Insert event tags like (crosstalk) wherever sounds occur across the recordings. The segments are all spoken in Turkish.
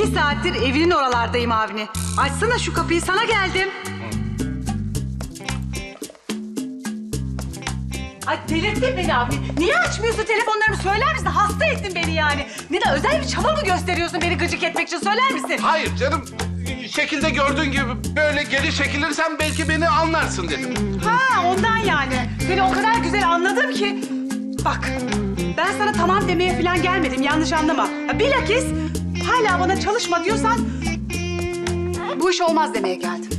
İki saattir evinin oralardayım Avni. Açsana şu kapıyı sana geldim. Ay delirttin beni Avni. Niye açmıyorsun telefonlarımı söyler misin? Hasta ettin beni yani. Ne de özel bir çaba mı gösteriyorsun beni gıcık etmek için söyler misin? Hayır canım. Şekilde gördüğün gibi böyle geri çekilirsen belki beni anlarsın dedim. Ha ondan yani. Seni o kadar güzel anladım ki. Bak ben sana tamam demeye falan gelmedim yanlış anlama. Ya, Bilakis hala bana çalışma diyorsan bu iş olmaz demeye geldim.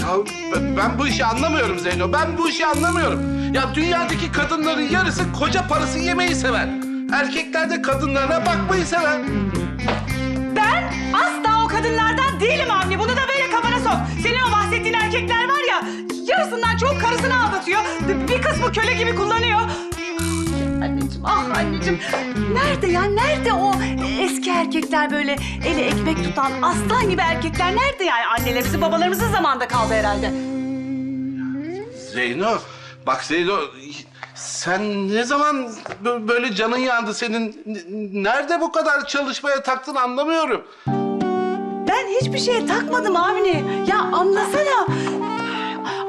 Ya ben- ben bu işi anlamıyorum Zeyno. Ben bu işi anlamıyorum. Ya dünyadaki kadınların yarısı koca parası yemeyi sever. Erkekler de kadınlarına bakmayı sever. Ben asla o kadınlardan değilim Avni. Bunu da böyle kafana sok. Senin o bahsettiğin erkekler var ya yarısından çok karısını aldatıyor. Bir kısmı köle gibi kullanıyor. Ah anneciğim. Nerede ya? Nerede o eski erkekler böyle eli ekmek tutan aslan gibi erkekler? Nerede yani? Annelerimizin, babalarımızın zamanında kaldı herhalde. Zeyno, bak Zeyno sen ne zaman bö- böyle canın yandı senin? N- Nerede bu kadar çalışmaya taktın anlamıyorum. Ben hiçbir şeye takmadım Avni. Ya anlasana.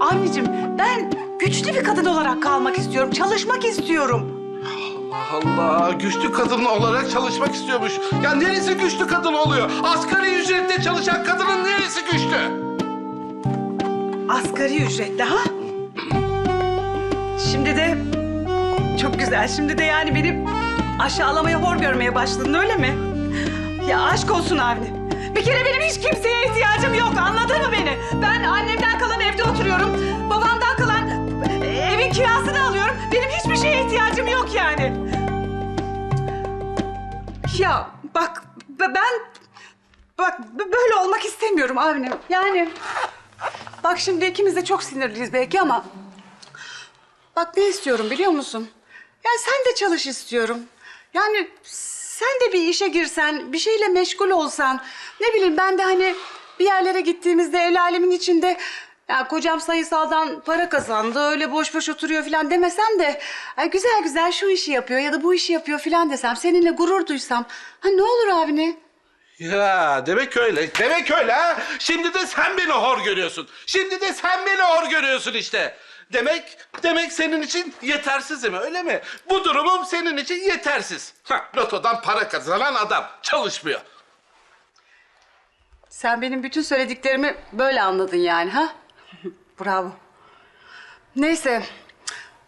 Avnicim ben güçlü bir kadın olarak kalmak istiyorum. Çalışmak istiyorum. Allah güçlü kadın olarak çalışmak istiyormuş. Ya neresi güçlü kadın oluyor? Asgari ücretle çalışan kadının neresi güçlü? Asgari ücretle ha? Şimdi de çok güzel. Şimdi de yani beni aşağılamaya hor görmeye başladın öyle mi? Ya aşk olsun Avni. Bir kere benim hiç kimseye ihtiyacım yok. Anladın mı beni? Ben annemden kalan evde oturuyorum. Babamdan kalan kirasını alıyorum. Benim hiçbir şeye ihtiyacım yok yani. Ya bak ben bak böyle olmak istemiyorum Avni. Yani Bak şimdi ikimiz de çok sinirliyiz belki ama... Bak ne istiyorum biliyor musun? Ya sen de çalış istiyorum. Yani sen de bir işe girsen, bir şeyle meşgul olsan... Ne bileyim ben de hani bir yerlere gittiğimizde el alemin içinde... Ya kocam sayısaldan para kazandı, öyle boş boş oturuyor falan demesem de... "Ay güzel güzel şu işi yapıyor ya da bu işi yapıyor falan desem, seninle gurur duysam... Ha ne olur abine? Ya demek öyle. Demek öyle ha. Şimdi de sen beni hor görüyorsun. Şimdi de sen beni hor görüyorsun işte. Demek demek senin için yetersizim öyle mi? Bu durumum senin için yetersiz. Ha, lotodan para kazanan adam çalışmıyor. Sen benim bütün söylediklerimi böyle anladın yani ha? Bravo. Neyse.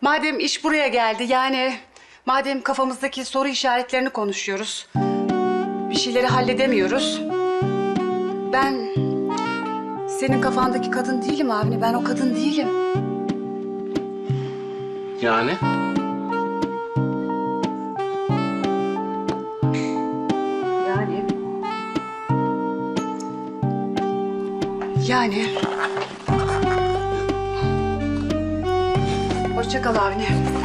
Madem iş buraya geldi yani madem kafamızdaki soru işaretlerini konuşuyoruz. Bir şeyleri halledemiyoruz. Ben senin kafandaki kadın değilim Avni. Ben o kadın değilim. Yani? Yani... Yani... Hoşça kal Avni.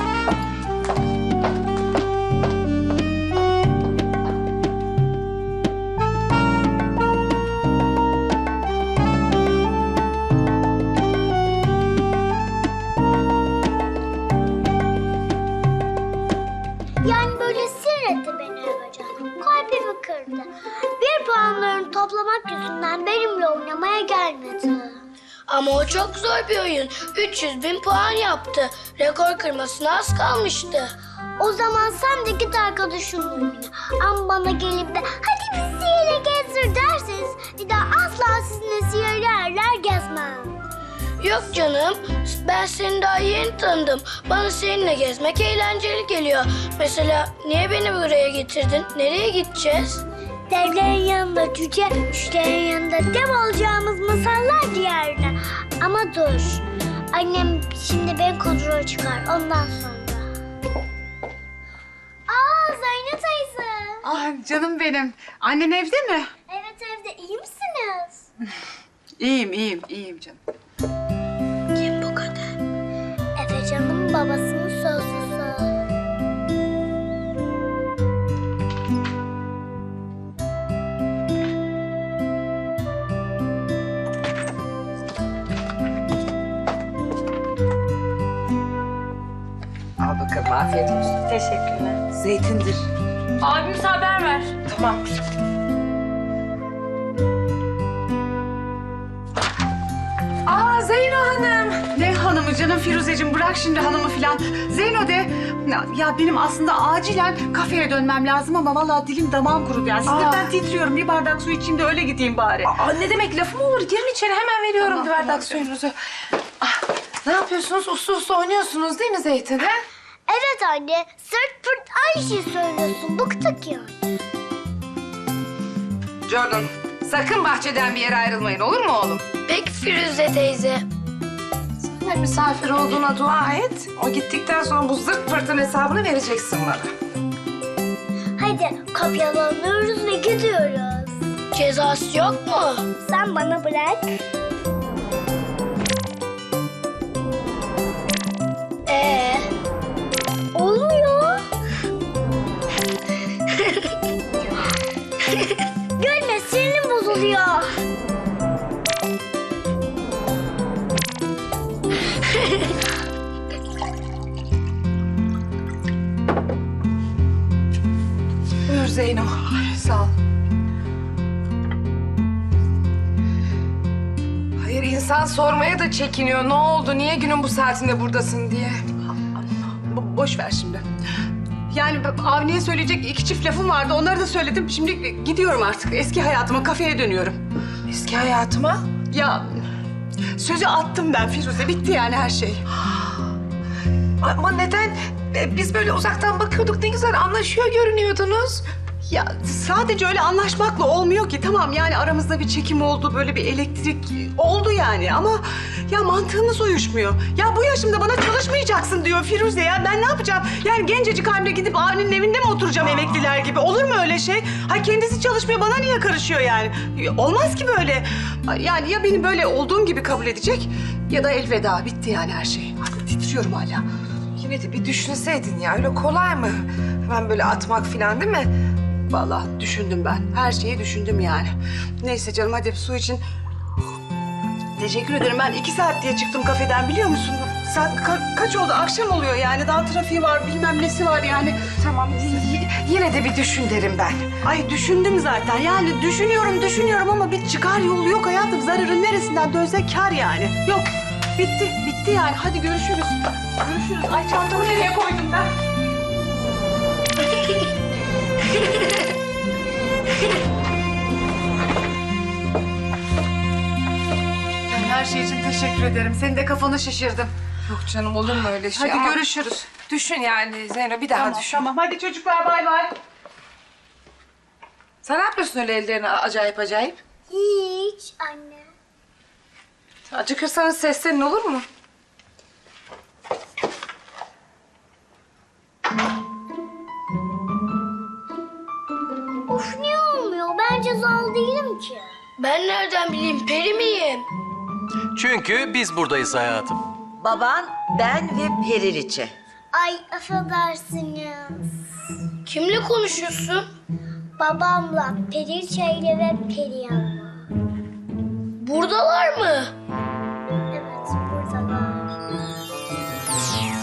O çok zor bir oyun. 300 bin puan yaptı. Rekor kırmasına az kalmıştı. O zaman sen de git arkadaşınla oyna. Ama bana gelip de hadi bizi sihirle gezdir derseniz bir daha asla sizinle sihirli yerler gezmem. Yok canım, ben seni daha yeni tanıdım. Bana seninle gezmek eğlenceli geliyor. Mesela niye beni buraya getirdin? Nereye gideceğiz? Devlerin yanında cüce, cücelerin yanında dev olacağımız masallar diyarına. Ama dur, annem şimdi beni kontrol çıkar ondan sonra. Aa Zeynep teyze. Ah canım benim. Annen evde mi? Evet evde iyi misiniz? (laughs) İyiyim, iyiyim, iyiyim canım. Kim bu kadın? Efecan'ın babasının Tamam afiyet olsun. Teşekkürler. Zeytindir. Abimiz haber ver. Tamam. Aa Zeyno Hanım. Ne hanımı canım Firuzeciğim bırak şimdi hanımı filan. Zeyno de ya, ya benim aslında acilen kafeye dönmem lazım ama vallahi dilim damağım kurudu yani. Sinirden Aa. titriyorum. Bir bardak su içeyim de öyle gideyim bari. Aa, ne demek lafım olur. Girin içeri hemen veriyorum tamam, bir bardak suyunuzu. Ah, ne yapıyorsunuz? Uslu uslu oynuyorsunuz değil mi Zeytin? He? Evet anne. Sırt pırt aynı şey söylüyorsun. Bıktık yani. Jordan, sakın bahçeden bir yere ayrılmayın olur mu oğlum? Peki Firuze teyze. Sen misafir olduğuna dua et. O gittikten sonra bu zırt pırtın hesabını vereceksin bana. Hadi kopyalanıyoruz ve gidiyoruz. Cezası yok mu? Sen bana bırak. Çekiniyor. Ne oldu? Niye günün bu saatinde buradasın diye. Bo- boş ver şimdi. Yani Avni'ye söyleyecek iki çift lafım vardı. Onları da söyledim. Şimdi gidiyorum artık. Eski hayatıma, kafeye dönüyorum. Eski hayatıma. Ya sözü attım ben Firuze. Bitti yani her şey. Ama neden? E, Biz böyle uzaktan bakıyorduk ne güzel anlaşıyor görünüyordunuz. Ya sadece öyle anlaşmakla olmuyor ki. Tamam yani aramızda bir çekim oldu, böyle bir elektrik oldu yani ama ya mantığımız uyuşmuyor. Ya bu yaşımda bana çalışmayacaksın diyor Firuze ya. Ben ne yapacağım? Yani gencecik halimle gidip Avni'nin evinde mi oturacağım emekliler gibi? Olur mu öyle şey? Ha kendisi çalışmıyor, bana niye karışıyor yani? Ya, Olmaz ki böyle. Yani ya beni böyle olduğum gibi kabul edecek ya da elveda. Bitti yani her şey. Titriyorum hala. Yine de bir düşünseydin ya öyle kolay mı? Hemen böyle atmak falan değil mi? Vallahi düşündüm ben. Her şeyi düşündüm yani. Neyse canım hadi su için. Teşekkür ederim. Ben iki saat diye çıktım kafeden biliyor musun? Saat ka- kaç oldu? Akşam oluyor yani. Daha trafiği var bilmem nesi var yani. Tamam yine de bir düşün derim ben. Ay düşündüm zaten. Yani düşünüyorum düşünüyorum ama bir çıkar yolu yok hayatım. Zararın neresinden dönse kar yani. Yok. Bitti. Bitti yani. Hadi görüşürüz. Görüşürüz. Ay çantamı nereye koydum ben? (laughs) Ben her şey için teşekkür ederim. Senin de kafanı şişirdim. Yok canım olur mu öyle şey? Hadi Ama görüşürüz. Düşün yani Zeyno bir daha Tamam, düşün. tamam. Hadi çocuklar bay bay. Sen ne yapıyorsun öyle ellerini acayip acayip? Hiç anne. Acıkırsanız seslenin olur mu? Değilim ki. ben nereden bileyim peri miyim? Çünkü biz buradayız hayatım. Baban, ben ve Periliçe. Ay affedersiniz. Kimle konuşuyorsun? Babamla, Periçe'yle ve Perihan'la. Buradalar mı? Evet buradalar.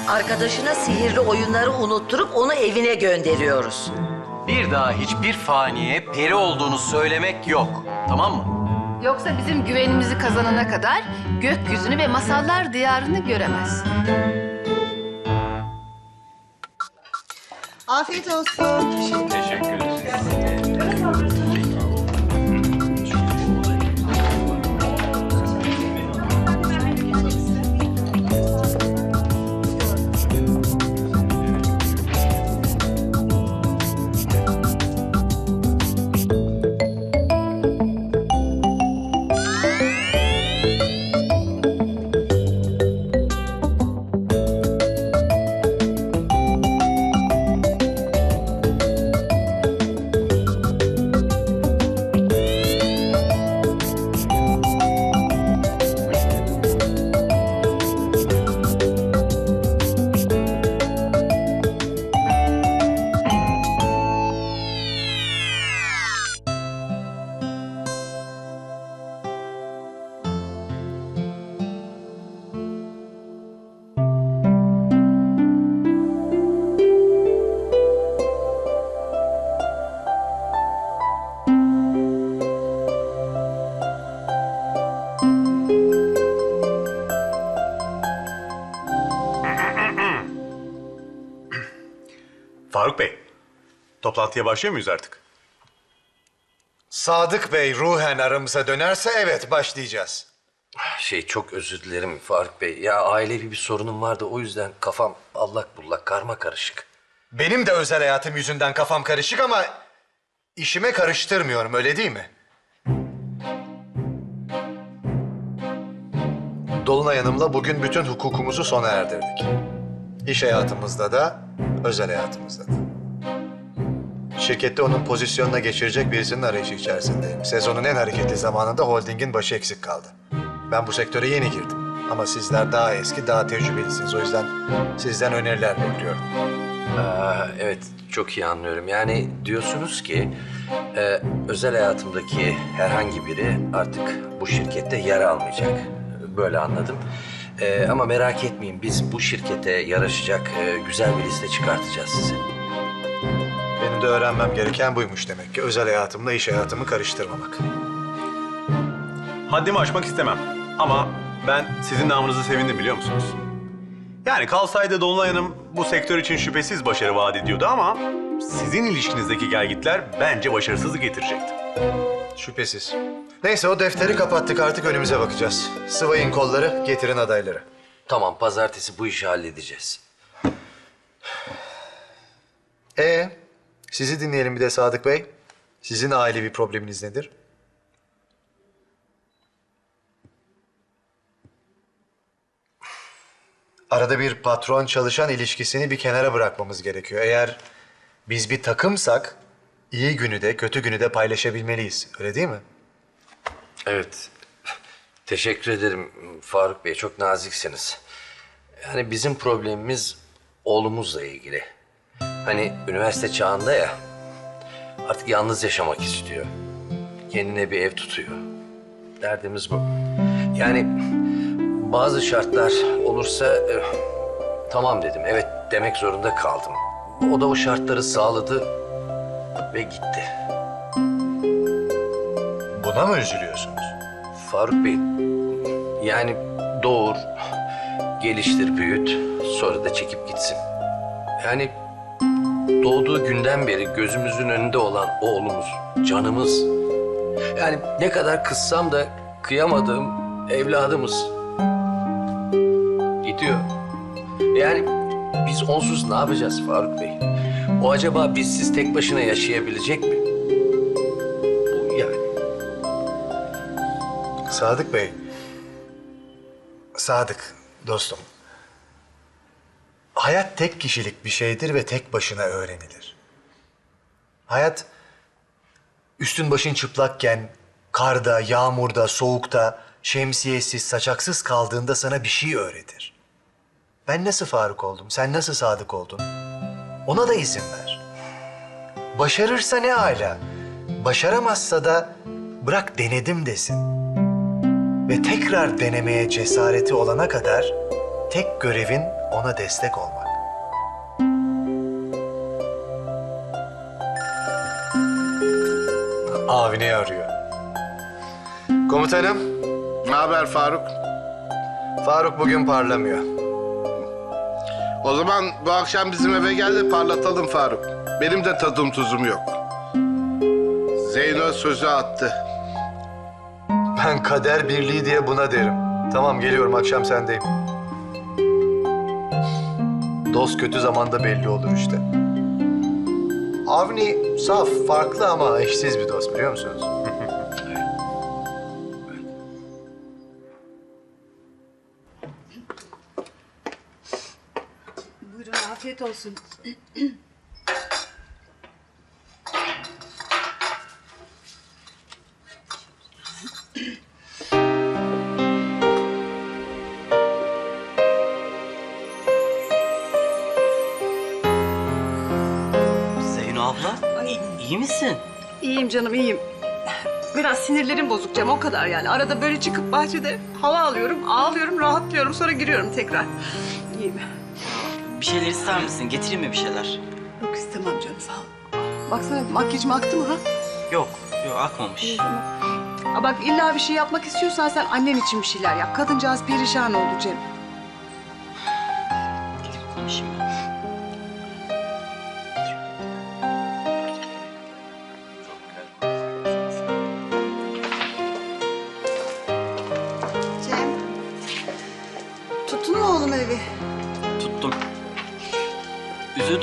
Arkadaşına sihirli oyunları unutturup onu evine gönderiyoruz. Bir daha hiçbir faniye peri olduğunu söylemek yok. Tamam mı? Yoksa bizim güvenimizi kazanana kadar gökyüzünü ve masallar diyarını göremez. Afiyet olsun. Teşekkür ederim. Faruk Bey, toplantıya başlıyor muyuz artık? Sadık Bey ruhen aramıza dönerse evet başlayacağız. Şey çok özür dilerim Faruk Bey. Ya ailevi bir sorunum vardı o yüzden kafam allak bullak karma karışık. Benim de özel hayatım yüzünden kafam karışık ama işime karıştırmıyorum öyle değil mi? Dolunay Hanım'la bugün bütün hukukumuzu sona erdirdik. İş hayatımızda da, özel hayatımızda da. Şirkette onun pozisyonuna geçirecek birisinin arayışı içerisindeyim. Sezonun en hareketli zamanında holdingin başı eksik kaldı. Ben bu sektöre yeni girdim. Ama sizler daha eski, daha tecrübelisiniz. O yüzden sizden öneriler bekliyorum. Aa, evet çok iyi anlıyorum. Yani diyorsunuz ki e, özel hayatımdaki herhangi biri artık bu şirkette yer almayacak. Böyle anladım. E, ama merak etmeyin biz bu şirkete yaraşacak e, güzel bir liste çıkartacağız size. Benim de öğrenmem gereken buymuş demek ki. Özel hayatımla iş hayatımı karıştırmamak. Haddimi aşmak istemem. Ama ben sizin namınızı sevindim biliyor musunuz? Yani kalsaydı Dolunay Hanım bu sektör için şüphesiz başarı vaat ediyordu ama sizin ilişkinizdeki gelgitler bence başarısızlık getirecekti. Şüphesiz. Neyse o defteri kapattık artık önümüze bakacağız. Sıvayın kolları, getirin adayları. Tamam pazartesi bu işi halledeceğiz. Ee, sizi dinleyelim bir de Sadık Bey. Sizin ailevi probleminiz nedir? Arada bir patron çalışan ilişkisini bir kenara bırakmamız gerekiyor. Eğer biz bir takımsak iyi günü de kötü günü de paylaşabilmeliyiz. Öyle değil mi? Evet. Teşekkür ederim Faruk Bey. Çok naziksiniz. Yani bizim problemimiz oğlumuzla ilgili. Hani üniversite çağında ya. Artık yalnız yaşamak istiyor. Kendine bir ev tutuyor. Derdimiz bu. Yani bazı şartlar olursa e, tamam dedim. Evet demek zorunda kaldım. O da o şartları sağladı ve gitti. Buna mı üzülüyorsunuz? Faruk Bey, yani doğur, geliştir, büyüt, sonra da çekip gitsin. Yani doğduğu günden beri gözümüzün önünde olan oğlumuz, canımız. Yani ne kadar kızsam da kıyamadığım evladımız. Gidiyor. Yani biz onsuz ne yapacağız Faruk Bey? O acaba bizsiz tek başına yaşayabilecek mi? Bu yani. Sadık Bey. Sadık dostum. Hayat tek kişilik bir şeydir ve tek başına öğrenilir. Hayat üstün başın çıplakken karda, yağmurda, soğukta, şemsiyesiz, saçaksız kaldığında sana bir şey öğretir. Ben nasıl Faruk oldum, sen nasıl Sadık oldun? Ona da izin ver. Başarırsa ne hala. Başaramazsa da bırak denedim desin ve tekrar denemeye cesareti olana kadar tek görevin ona destek olmak. Avni arıyor. Komutanım, Ne haber Faruk? Faruk bugün parlamıyor. O zaman bu akşam bizim eve gel de parlatalım Faruk. Benim de tadım tuzum yok. Zeyno sözü attı. Ben kader birliği diye buna derim. Tamam geliyorum akşam sendeyim. Dost kötü zamanda belli olur işte. Avni saf, farklı ama eşsiz bir dost biliyor musunuz? (laughs) Buyurun afiyet olsun. Zeyno abla, iyi, iyi misin? İyiyim canım iyiyim. Biraz sinirlerim bozuk Cem o kadar yani. Arada böyle çıkıp bahçede hava alıyorum, ağlıyorum, rahatlıyorum sonra giriyorum tekrar. İyiyim. Bir şeyler ister misin? Getireyim mi bir şeyler? Yok istemem canım sağ ol. Baksana makyajım aktı mı ha? Yok, yok akmamış. Aa, bak illa bir şey yapmak istiyorsan sen annen için bir şeyler yap. Kadıncağız perişan oldu Cem. Gidip konuşayım ben.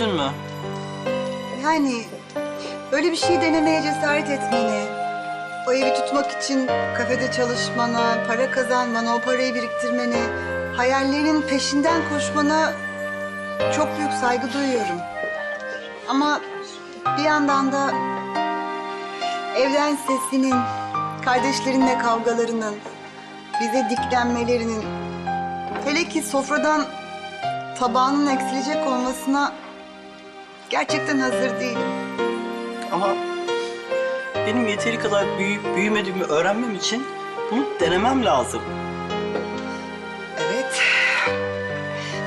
Üzüldün mü? Yani böyle bir şey denemeye cesaret etmeni, o evi tutmak için kafede çalışmana, para kazanmana, o parayı biriktirmeni, hayallerinin peşinden koşmana çok büyük saygı duyuyorum. Ama bir yandan da evden sesinin, kardeşlerinle kavgalarının, bize diklenmelerinin, hele ki sofradan tabağının eksilecek olmasına gerçekten hazır değilim. Ama benim yeteri kadar büyüyüp büyümediğimi öğrenmem için bunu denemem lazım. Evet.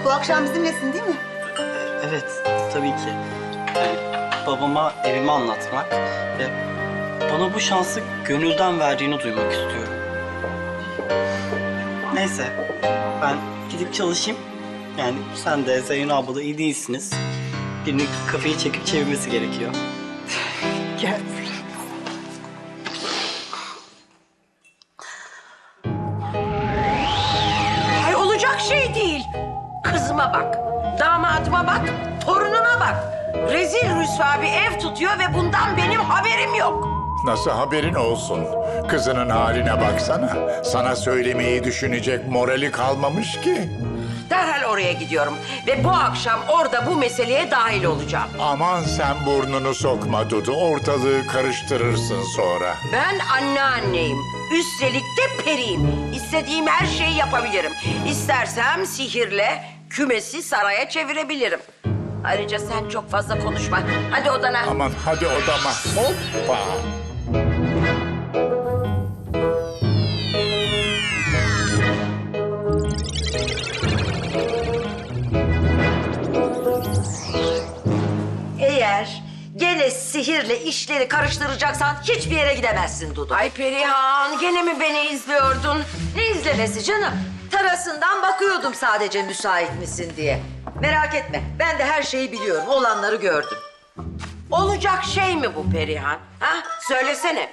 Bu akşam bizimlesin değil mi? Evet, tabii ki. Yani babama evimi anlatmak ve bana bu şansı gönülden verdiğini duymak istiyorum. Neyse, ben gidip çalışayım. Yani sen de Zeyno abla da iyi değilsiniz. Birini kafeyi çekip çevirmesi gerekiyor. Gel. Ay olacak şey değil. Kızıma bak, damadıma bak, torunuma bak. Rezil rüsva bir ev tutuyor ve bundan benim haberim yok. Nasıl haberin olsun? Kızının haline baksana. Sana söylemeyi düşünecek morali kalmamış ki. Derhal oraya gidiyorum ve bu akşam orada bu meseleye dahil olacağım. Aman sen burnunu sokma Dudu. Ortalığı karıştırırsın sonra. Ben anneanneyim. Üstelik de periyim. İstediğim her şeyi yapabilirim. İstersem sihirle kümesi saraya çevirebilirim. Ayrıca sen çok fazla konuşma. Hadi odana. Aman hadi odama. Hoppa. Gene sihirle işleri karıştıracaksan hiçbir yere gidemezsin Dudu. Ay Perihan gene mi beni izliyordun? Ne izlemesi canım? Terasından bakıyordum sadece müsait misin diye. Merak etme ben de her şeyi biliyorum olanları gördüm. Olacak şey mi bu Perihan? Ha? Söylesene.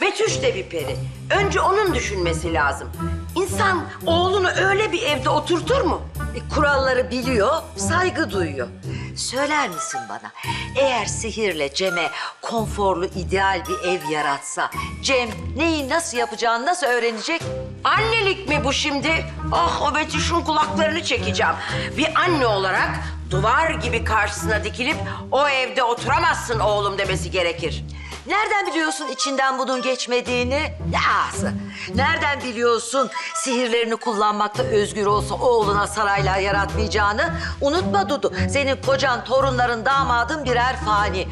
Betüş de bir peri. Önce onun düşünmesi lazım. İnsan oğlunu öyle bir evde oturtur mu? E, kuralları biliyor, saygı duyuyor. Söyler misin bana? Eğer sihirle Cem'e konforlu, ideal bir ev yaratsa... ...Cem neyi nasıl yapacağını nasıl öğrenecek? Annelik mi bu şimdi? Ah o Betüş'ün kulaklarını çekeceğim. Bir anne olarak duvar gibi karşısına dikilip... ...o evde oturamazsın oğlum demesi gerekir. Nereden biliyorsun içinden bunun geçmediğini? Ne? Nereden biliyorsun sihirlerini kullanmakta özgür olsa oğluna saraylar yaratmayacağını? Unutma Dudu, senin kocan, torunların, damadın birer fani.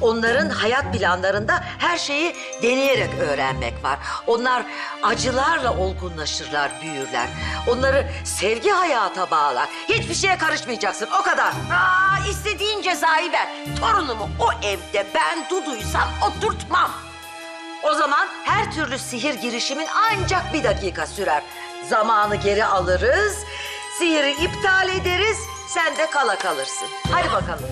Onların hayat planlarında her şeyi deneyerek öğrenmek var. Onlar acılarla olgunlaşırlar, büyürler. Onları sevgi hayata bağlar. Hiçbir şeye karışmayacaksın, o kadar. Aa, istediğin cezayı ver. Torunumu o evde ben Dudu'ysam oturtmam. O zaman her türlü sihir girişimin ancak bir dakika sürer. Zamanı geri alırız, sihiri iptal ederiz, sen de kala kalırsın. Hadi bakalım.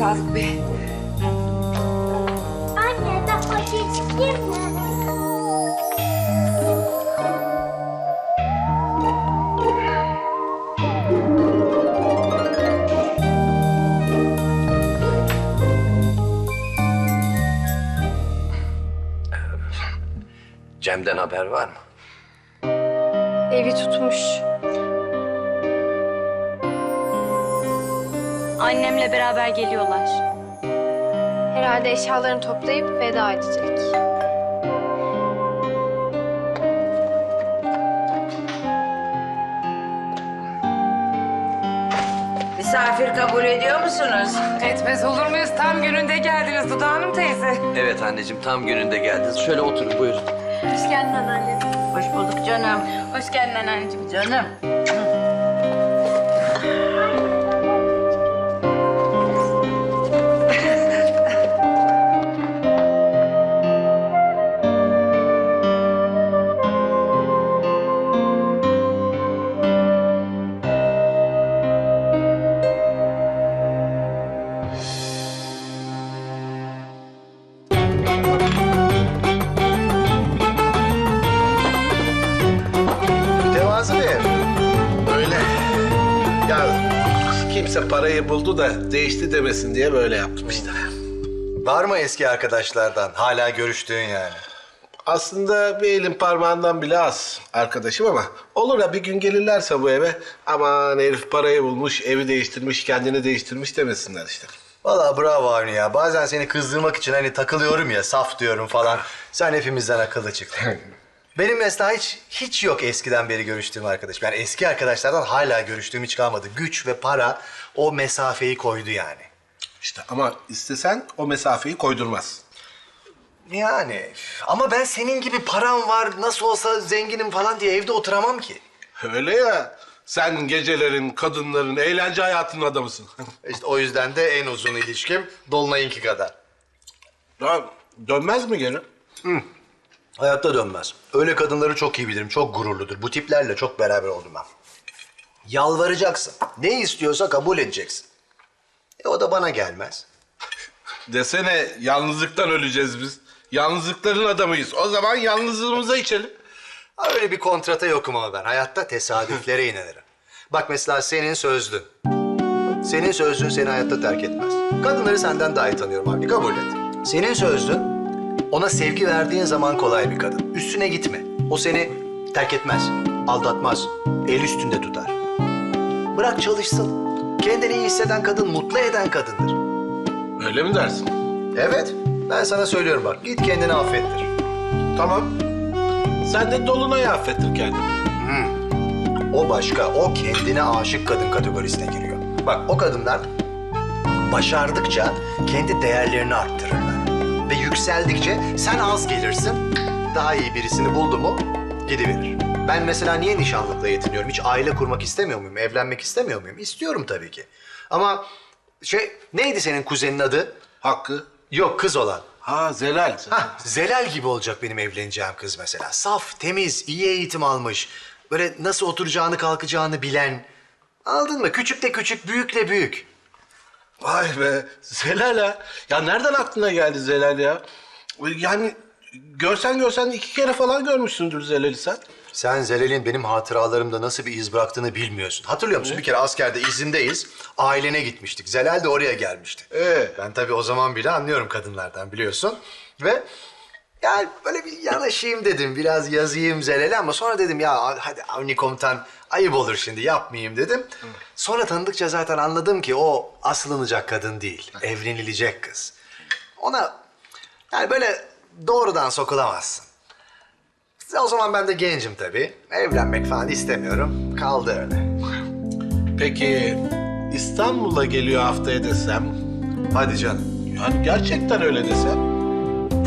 Sadık Bey. Anne ben bahçeye çıkayım mı? Cem'den haber var mı? Evi tutmuş. Annemle beraber geliyorlar. Herhalde eşyalarını toplayıp veda edecek. Misafir kabul ediyor musunuz? Etmez olur muyuz? Tam gününde geldiniz Duda Hanım teyze. Evet anneciğim tam gününde geldiniz. Şöyle oturun buyurun. Hoş geldin anneanne. Hoş bulduk canım. Hoş geldin anneanneciğim. Canım. Buldu da değişti demesin diye böyle yaptım işte. Var mı eski arkadaşlardan hala görüştüğün yani? Aslında bir elin parmağından bile az arkadaşım ama olur ya bir gün gelirlerse bu eve aman herif parayı bulmuş, evi değiştirmiş, kendini değiştirmiş demesinler işte. Vallahi bravo Avni ya. Bazen seni kızdırmak için hani takılıyorum ya, saf diyorum falan. Sen hepimizden akıllı çıktın. Benim mesela hiç, hiç yok eskiden beri görüştüğüm arkadaşım. Yani eski arkadaşlardan hala görüştüğüm hiç kalmadı. Güç ve para o mesafeyi koydu yani. İşte ama istesen o mesafeyi koydurmaz. Yani ama ben senin gibi param var, nasıl olsa zenginim falan diye evde oturamam ki. Öyle ya. Sen gecelerin, kadınların, eğlence hayatının adamısın. (laughs) İşte o yüzden de en uzun ilişkim Dolunay'ınki kadar. ya, dönmez mi geri? Hayatta dönmez. Öyle kadınları çok iyi bilirim, çok gururludur. Bu tiplerle çok beraber oldum ben. Yalvaracaksın. Ne istiyorsa kabul edeceksin. E o da bana gelmez. (laughs) Desene yalnızlıktan öleceğiz biz. Yalnızlıkların adamıyız. O zaman yalnızlığımıza içelim. Ha, Öyle bir kontrata yokum ama ben. Hayatta tesadüflere inanırım. Bak mesela senin sözlün. Senin sözlün seni hayatta terk etmez. Kadınları senden daha iyi tanıyorum abi. Kabul et. Senin sözlün ona sevgi verdiğin zaman kolay bir kadın. Üstüne gitme. O seni terk etmez. Aldatmaz. El üstünde tutar. Bırak çalışsın. Kendini iyi hisseden kadın mutlu eden kadındır. Öyle mi dersin? Evet. Ben sana söylüyorum bak. Git kendini affettir. Tamam. Sen de Dolunay'ı affettir kendini. O başka, o kendine aşık kadın kategorisine giriyor. Bak o kadınlar başardıkça kendi değerlerini arttırırlar. Ve yükseldikçe sen az gelirsin, daha iyi birisini buldu mu gidiverir. Ben mesela niye nişanlıkla yetiniyorum? Hiç aile kurmak istemiyor muyum? Evlenmek istemiyor muyum? İstiyorum tabii ki. Ama şey, neydi senin kuzenin adı? Hakkı. Yok kız olan. Ha Zelal. Hah, Zelal gibi olacak benim evleneceğim kız mesela. Saf, temiz, iyi eğitim almış. Böyle nasıl oturacağını kalkacağını bilen. Aldın mı? Küçük de küçük, büyük de büyük. Vay be Zelal ha. Ya nereden aklına geldi Zelal ya? Yani görsen görsen iki kere falan görmüşsündür Zelal'i sen. Sen Zelal'in benim hatıralarımda nasıl bir iz bıraktığını bilmiyorsun. Hatırlıyor musun? Bir kere askerde izindeyiz. Ailene gitmiştik. Zelal de oraya gelmişti. Ee? Ben tabii o zaman bile anlıyorum kadınlardan biliyorsun. Ve yani böyle bir yanaşayım dedim. Biraz yazayım Zelal'e ama sonra dedim ya hadi Avni komutan ayıp olur şimdi yapmayayım dedim. Sonra tanıdıkça zaten anladım ki o asılınacak kadın değil. Evlenilecek kız. Ona yani böyle doğrudan sokulamazsın. O zaman ben de gencim tabii. Evlenmek falan istemiyorum. Kaldı öyle. Peki İstanbul'a geliyor haftaya desem? Hadi canım. Yani gerçekten öyle desem?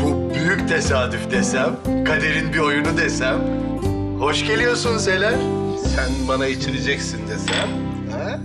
Bu büyük tesadüf desem, kaderin bir oyunu desem. Hoş geliyorsun Zelal. Sen bana içireceksin desem? Ha?